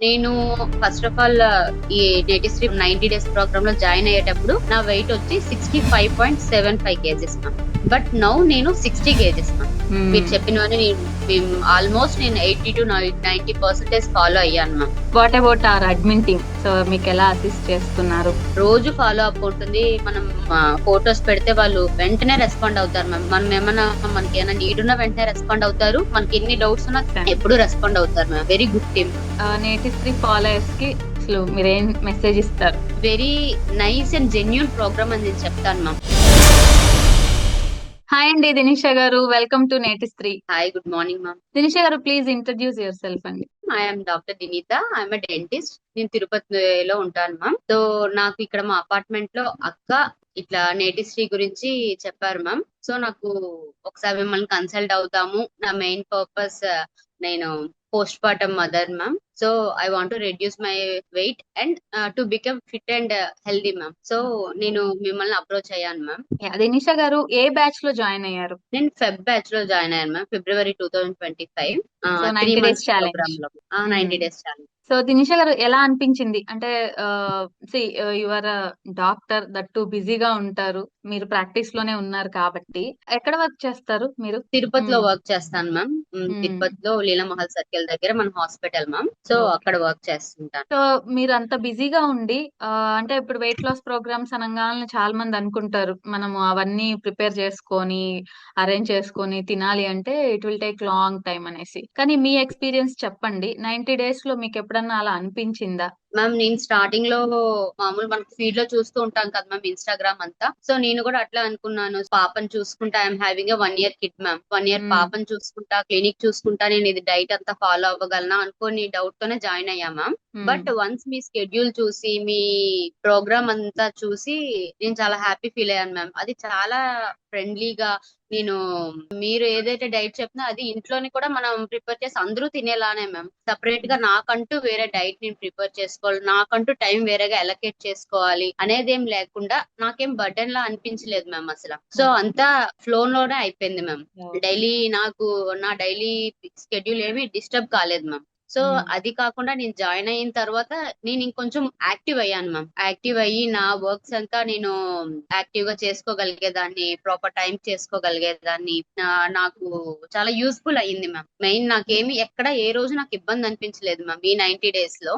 నేను first of all ఈ డేటిస్ట్రీ నైన్టీ డేస్ ప్రోగ్రామ్లో జాయిన్ అయ్యేటప్పుడు నా వెయిట్ వచ్చి sixty five point seven five kgs but now నేను సిక్స్టీ కేజెస్ మీరు చెప్పినవన్నీ నేను ఆల్మోస్ట్ నేను eighty to ninety percentage follow అయ్యాను ma'am what about our admitting so మీకు ఎలా అసిస్ట్ చేస్తున్నారు? రోజు ఫాలో అప్ ఉంటుంది మనం ఫొటోస్ పెడితే వాళ్ళు వెంటనే రెస్పాండ్ అవుతారు మ్యామ్ మనం ఏమైనా మనకి ఏమైనా నీడ్ ఉన్నా వెంటనే రెస్పాండ్ అవుతారు. మనకి ఎన్ని డౌట్స్ ఉన్నా ఎప్పుడు రెస్పాండ్ అవుతారు మ్యామ్ వెరీ గుడ్ టీమ్ నేటి స్త్రీ ఫాలోయర్స్కి అసలు మీరు ఏం మెసేజ్ ఇస్తారు? Very nice and genuine programme అని నేను చెప్తాను మ్యామ్ హాయ్ అండి దినిష గారు. Welcome to Neti Stree hi good morning ma'am Dinisha garu please introduce yourself అండి I'm doctor Dinitha I'm dentist నేను తిరుపతిలో ఉంటాను మ్యామ్ సో నాకు ఇక్కడ మా అపార్ట్మెంట్లో అక్క ఇట్లా నేటిస్ట్రీ గురించి చెప్పారు మ్యామ్ సో నాకు ఒకసారి మిమ్మల్ని కన్సల్ట్ అవుతాము. నా మెయిన్ పర్పస్ నేను postpartum mother ma'am so I want to reduce my weight and to become fit and healthy ma'am so నేను మిమ్మల్ని అప్రోచ్ అయ్యాను మ్యామ్ Yeah, దినిష గారు ఏ బ్యాచ్లో జాయిన్ అయ్యారు? నేను ఫెబ్ బ్యాచ్లో జాయిన్ అయ్యాను ma'am February two thousand twenty five So, three 90 days months challenge. ప్రోగ్రామ్లో ninety days challenge so Dinisha గారు ఎలా అనిపించింది? అంటే సి యువర్ డాక్టర్ దట్టు బిజీగా ఉంటారు. మీరు ప్రాక్టీస్లోనే ఉన్నారు కాబట్టి. ఎక్కడ వర్క్ చేస్తారు మీరు? తిరుపతిలో. వర్క్ చేస్తాను మ్యామ్. తిరుపతిలో లీలామహల్ సర్కిల్ దగ్గర మన హాస్పిటల్ మ్యామ్. సో. అక్కడ వర్క్ చేస్తుంటాను. సో మీరు అంత బిజీగా ఉండి అంటే ఇప్పుడు వెయిట్ లాస్ ప్రోగ్రామ్స్ అనగానే చాలా మంది అనుకుంటారు. మనము అవన్నీ ప్రిపేర్ చేసుకొని అరేంజ్ చేసుకొని తినాలి అంటే it will take long time అనేసి. కానీ మీ ఎక్స్పీరియన్స్ చెప్పండి. నైన్టీ డేస్లో మీకు ఎప్పుడన్నా అలా అనిపించిందా? మ్యామ్ నేను స్టార్టింగ్లో మామూలు మనకి ఫీడ్లో చూస్తూ ఉంటాం కదా మ్యామ్ ఇన్స్టాగ్రామ్ అంతా. సో నేను కూడా అట్లా అనుకున్నాను. పాపని చూసుకుంటా I'm having one year kid ma'am. One year. పాపని చూసుకుంటా క్లినిక్ చూసుకుంటా నేను ఇది డైట్ అంతా ఫాలో అవ్వగలనా అనుకోని డౌట్ తోనే జాయిన్ అయ్యా మ్యామ్. బట్ వన్స్ మీ స్కెడ్యూల్ చూసి మీ ప్రోగ్రామ్ అంతా చూసి నేను చాలా హ్యాపీ ఫీల్ అయ్యాను మ్యామ్. అది చాలా ఫ్రెండ్లీగా నేను మీరు ఏదైతే డైట్ చెప్పినా అది ఇంట్లోని కూడా మనం ప్రిపేర్ చేసి అందరూ తినేలానే మ్యామ్ సపరేట్గా నాకంటూ వేరే డైట్ నేను ప్రిపేర్ చేసుకోవాలి. నాకంటూ టైం వేరేగా ఎలకేట్ చేసుకోవాలి అనేది ఏం లేకుండా నాకేం బర్డెన్ లా అనిపించలేదు మ్యామ్ అసలు. సో అంతా ఫ్లో లోనే అయిపోయింది మ్యామ్. డైలీ నాకు నా డైలీ స్కెడ్యూల్ ఏమీ డిస్టర్బ్ కాలేదు మ్యామ్ సో. అది కాకుండా నేను జాయిన్ అయిన తర్వాత నేను ఇంకొంచెం యాక్టివ్ అయ్యాను మ్యామ్ యాక్టివ్ అయ్యి నా వర్క్స్ అంతా నేను యాక్టివ్గా చేసుకోగలిగేదాన్ని ప్రాపర్ టైం చేసుకోగలిగేదాన్ని నాకు చాలా యూస్ఫుల్ అయ్యింది మ్యామ్ మెయిన్ నాకేమి ఎక్కడ ఏ రోజు నాకు ఇబ్బంది అనిపించలేదు మ్యామ్ ఈ నైన్టీ డేస్లో.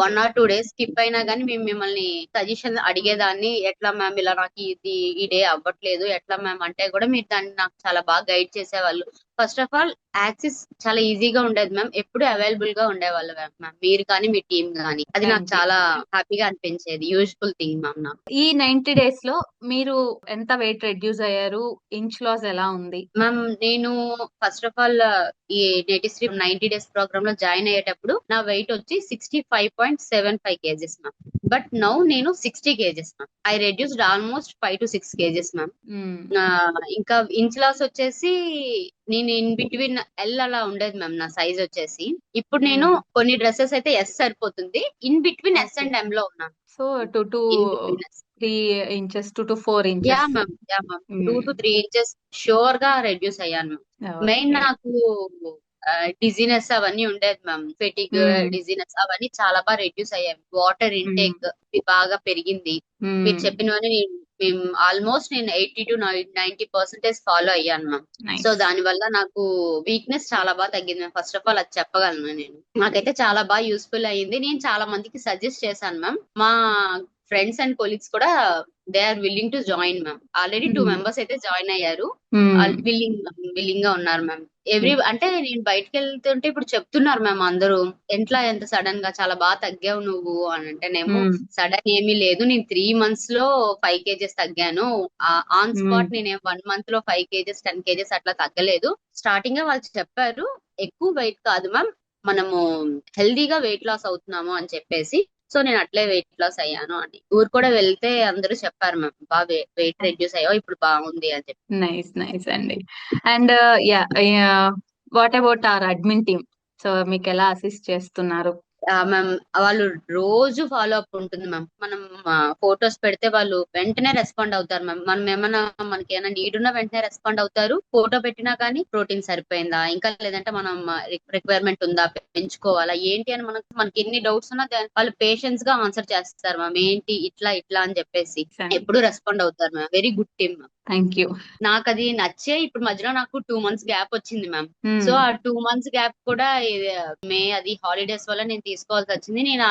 One or two days skip అయినా కానీ మేము మిమ్మల్ని సజెషన్ అడిగేదాన్ని ఎట్లా మ్యామ్ ఇలా నాకు ఇది ఈ డే అవ్వట్లేదు ఎట్లా మ్యామ్ అంటే కూడా మీరు దాన్ని నాకు చాలా బాగా గైడ్ చేసేవాళ్ళు ఫస్ట్ ఆఫ్ ఆల్ యాక్సెస్ చాలా ఈజీగా ఉండేది మ్యామ్. ఎప్పుడు అవైలబుల్గా ఉండేవాళ్ళు మ్యామ్. మీరు కానీ మీ టీం కానీ. అది నాకు. చాలా హ్యాపీగా అనిపించేది. యూజ్ఫుల్ థింగ్ మ్యామ్ నాకు. ఈ నైన్టీ డేస్లో మీరు ఎంత వెయిట్ రెడ్యూస్ అయ్యారు? ఇంచ్ లాస్ ఎలా ఉంది? మ్యామ్ నేను ఫస్ట్ ఆఫ్ ఆల్ ఈ డేటిస్ట్రీ నైన్టీ డేస్ ప్రోగ్రామ్లో జాయిన్ అయ్యేటప్పుడు నా వెయిట్ వచ్చి sixty five point seven five kgs ma'am. But now నేను sixty kgs ma'am. I reduced almost five to six kgs ma'am. ఆ, ఇంకా ఇంచ్ లాస్ వచ్చేసి నేను ఇన్ బిట్వీన్ ఎల్ అలా ఉండేది మ్యామ్ నా సైజ్ వచ్చేసి. ఇప్పుడు నేను మ్మ్. కొన్ని డ్రెస్సెస్ అయితే ఎస్ సరిపోతుంది. In between S and M లో ఉన్నాను. So two to three inches two to four yeah inches ma'am yeah ma'am. Two to three inches షూర్గా reduce అయ్యాను మ్యామ్. మెయిన్ నాకు డిజీనెస్ అవన్నీ ఉండేది మ్యామ్ ఫెటిక్ Hmm. డిజీనెస్ అవన్నీ చాలా బాగా రెడ్యూస్ అయ్యాయి. వాటర్ ఇంటేక్ బాగా పెరిగింది. మీరు చెప్పినవన్నీ నేను మేము ఆల్మోస్ట్ నేను eighty to ninety percentage follow అయ్యాను మ్యామ్ సో దాని వల్ల నాకు వీక్నెస్ చాలా బాగా తగ్గింది మ్యామ్ ఫస్ట్ ఆఫ్ ఆల్ అది చెప్పగలను నేను. నాకైతే చాలా బాగా యూస్ఫుల్ అయ్యింది. నేను చాలా మందికి సజెస్ట్ చేశాను మ్యామ్ మా ఫ్రెండ్స్ అండ్ కొలీగ్స్ కూడా they are willing to join ma'am already two Hmm. Members అయితే జాయిన్ అయ్యారు. విల్లింగ్ విల్లింగ్గా ఉన్నారు మ్యామ్ ఎవ్రీ అంటే నేను బయటకు వెళ్తుంటే ఇప్పుడు చెప్తున్నారు మ్యామ్ అందరూ ఎట్లా ఎంత సడన్గా చాలా బాగా తగ్గావు నువ్వు? అని అంటేనేమో సడన్ ఏమీ లేదు. నేను త్రీ మంత్స్లో ఫైవ్ కేజెస్ తగ్గాను. ఆన్ స్పాట్ నేను వన్ మంత్లో ఫైవ్ కేజెస్ టెన్ కేజెస్ అట్లా తగ్గలేదు. స్టార్టింగ్ వాళ్ళు చెప్పారు ఎక్కువ వెయిట్ కాదు మ్యామ్ మనము హెల్దీగా వెయిట్ లాస్ అవుతున్నాము అని చెప్పేసి సో నేను అట్లే వెయిట్ లాస్ అయ్యాను అని. ఊరు కూడా వెళ్తే అందరూ చెప్పారు మ్యామ్ బాగా వెయిట్ రెడ్యూస్ అయ్యో ఇప్పుడు బాగుంది అని చెప్పి. నైస్ నైస్ అండి. And yeah what about our admin team so మీకు ఎలా అసిస్ట్ చేస్తున్నారు? మ్యామ్ వాళ్ళు రోజు ఫాలో అప్ ఉంటుంది మ్యామ్. మనం ఫొటోస్ పెడితే వాళ్ళు వెంటనే రెస్పాండ్ అవుతారు మ్యామ్. మనం ఏమన్నా మనకి ఏమైనా నీడ్ ఉన్నా వెంటనే రెస్పాండ్ అవుతారు. ఫోటో పెట్టినా కానీ ప్రోటీన్ సరిపోయిందా? ఇంకా లేదంటే మనం రిక్వైర్మెంట్ ఉందా? పెంచుకోవాలా? ఏంటి అని మనకు మనకి ఎన్ని డౌట్స్ ఉన్నా వాళ్ళు పేషెన్స్గా ఆన్సర్ చేస్తారు మ్యామ్. ఏంటి ఇట్లా ఇట్లా అని చెప్పేసి. ఎప్పుడు రెస్పాండ్ అవుతారు ma'am. Very good team ma'am. Thank you నాకు అది నచ్చే ఇప్పుడు మధ్యలో నాకు టూ మంత్స్ గ్యాప్ వచ్చింది మ్యామ్ సో ఆ టూ మంత్స్ గ్యాప్ కూడా మే అది హాలిడేస్ వల్ల నేను తీసుకోవాల్సి వచ్చింది. నేను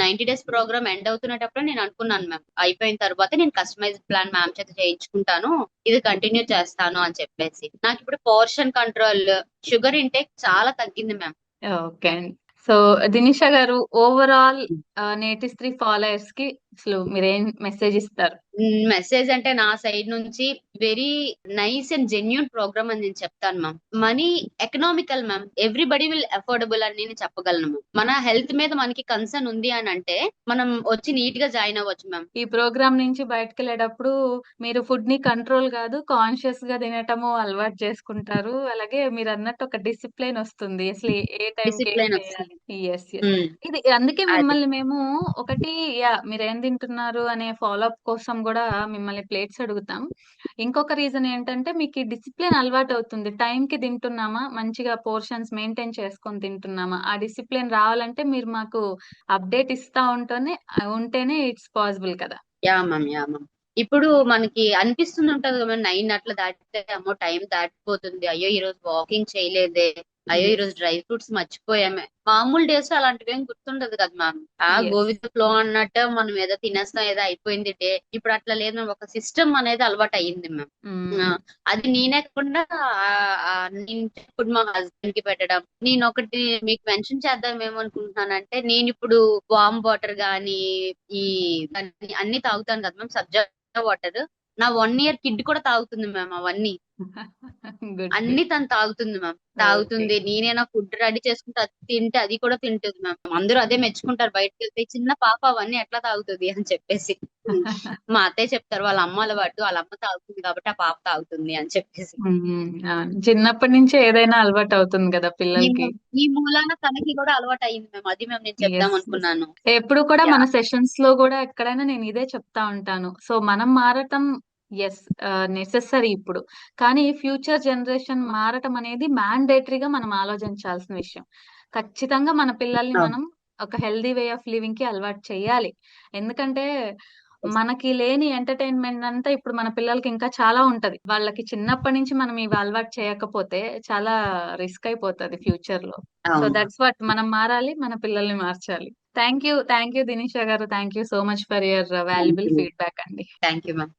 నైన్టీ డేస్ ప్రోగ్రామ్ ఎండ్ అవుతున్నప్పుడు నేను అనుకున్నాను మ్యామ్ అయిపోయిన తర్వాత నేను కస్టమైజ్ ప్లాన్ మ్యామ్ చేత చేయించుకుంటాను. ఇది కంటిన్యూ చేస్తాను అని చెప్పేసి. నాకు ఇప్పుడు పోర్షన్ కంట్రోల్ షుగర్ ఇంటేక్ చాలా తగ్గింది మ్యామ్ ఓకే అండి సో దినిషా గారు ఓవరాల్ నేటి స్త్రీ ఫాలోయర్స్కి అసలు మీరేం మెసేజ్ ఇస్తారు? మెసేజ్ అంటే నా సైడ్ నుంచి very nice and genuine program అని నేను చెప్తాను ma'am money economical ma'am everybody will affordable అని నేను చెప్పగలను మన హెల్త్ మీద మనకి కన్సర్న్ ఉంది అని అంటే మనం వచ్చి నీట్గా జాయిన్ అవ్వచ్చు మ్యామ్ ఈ ప్రోగ్రామ్ నుంచి బయటకు వెళ్ళేటప్పుడు మీరు ఫుడ్ని కంట్రోల్ కాదు కాన్షియస్గా తినటము అలవాటు చేసుకుంటారు. అలాగే మీరు అన్నట్టు ఒక డిసిప్లిన్ వస్తుంది. అసలు ఏ టైం డిసిప్లైన్ వస్తుంది. ఎస్ ఇది అందుకే మిమ్మల్ని మేము ఒకటి యా మీరు ఏం తింటున్నారు అనే ఫాలో అప్ కోసం కూడా మిమ్మల్ని ప్లేట్స్ అడుగుతాం. ఇంకొక రీజన్ ఏంటంటే మీకు డిసిప్లిన్ అలవాటు అవుతుంది. టైం కి తింటున్నామా? మంచిగా పోర్షన్స్ మెయింటైన్ చేసుకొని తింటున్నామా? ఆ డిసిప్లిన్ రావాలంటే మీరు మాకు అప్డేట్ ఇస్తా ఉంటేనే ఉంటేనే ఇట్స్ పాసిబుల్ కదా. యా మ్యామ్ యా మ్యామ్ ఇప్పుడు మనకి అనిపిస్తుంది ఉంటది కదా నైన్ అట్లా దాటితే అమ్మో టైం దాటిపోతుంది. అయ్యో ఈ రోజు వాకింగ్ చేయలేదే. అయ్యో ఈ రోజు డ్రై ఫ్రూట్స్ మర్చిపోయామే. మామూలు డేస్ అలాంటివి ఏం గుర్తుండదు కదా మ్యామ్. ఆ. గోవింద ఫ్లో అన్నట్టు మనం ఏదో తినేస్తాం ఏదో అయిపోయింది డే. ఇప్పుడు అట్లా లేదు మ్యామ్. ఒక సిస్టమ్ అనేది అలవాటు అయ్యింది మ్యామ్ అది నేనే కాకుండా నేను ఇప్పుడు మా హస్బెండ్కి పెట్టడం. నేను ఒకటి మీకు మెన్షన్ చేద్దాం ఏమనుకుంటున్నానంటే నేను ఇప్పుడు వామ్ వాటర్ గానీ ఈ అన్ని- అన్ని తాగుతాను కదా మ్యామ్ సబ్జా వాటర్. నా వన్ ఇయర్ కిడ్ కూడా తాగుతుంది మ్యామ్ అవన్నీ. అన్ని. తను తాగుతుంది మ్యామ్ తాగుతుంది. నేనేనా ఫుడ్ రెడీ చేసుకుంటే అది తింటే అది కూడా తింటుంది మ్యామ్ అందరూ అదే మెచ్చుకుంటారు. బయటకు వెళ్తే చిన్న పాప అవన్నీ ఎట్లా తాగుతుంది అని చెప్పేసి. మా అత్తయ్య చెప్తారు వాళ్ళ అమ్మ అలవాటు వాళ్ళ అమ్మ తాగుతుంది కాబట్టి ఆ పాప తాగుతుంది అని చెప్పేసి. మ్మ్. చిన్నప్పటి నుంచి ఏదైనా అలవాటు అవుతుంది కదా పిల్లలకి. ఈ మూలాన తనకి కూడా అలవాటు అయింది మ్యామ్ అది మేము నేను చెప్దాం yes. అనుకున్నాను. ఎప్పుడు కూడా. మన సెషన్స్లో కూడా ఎక్కడైనా నేను ఇదే చెప్తా ఉంటాను. సో మనం మారటం ఎస్ నెసెసరీ ఇప్పుడు. కానీ ఫ్యూచర్ జనరేషన్ మారటం అనేది మ్యాండేటరీగా మనం ఆలోచించాల్సిన విషయం. ఖచ్చితంగా మన పిల్లల్ని. మనం ఒక హెల్దీ వే ఆఫ్ లివింగ్కి అలవాటు చేయాలి. ఎందుకంటే మనకి లేని ఎంటర్టైన్మెంట్ అంతా ఇప్పుడు మన పిల్లలకి ఇంకా చాలా ఉంటది. వాళ్ళకి చిన్నప్పటి నుంచి మనం ఇవి అలవాటు చేయకపోతే చాలా రిస్క్ అయిపోతది ఫ్యూచర్లో. సో దట్స్ వాట్ మనం మారాలి మన పిల్లల్ని మార్చాలి. Thank you thank you Dinisha గారు. Thank you so much for your valuable. Feedback అండి. Thank you ma'am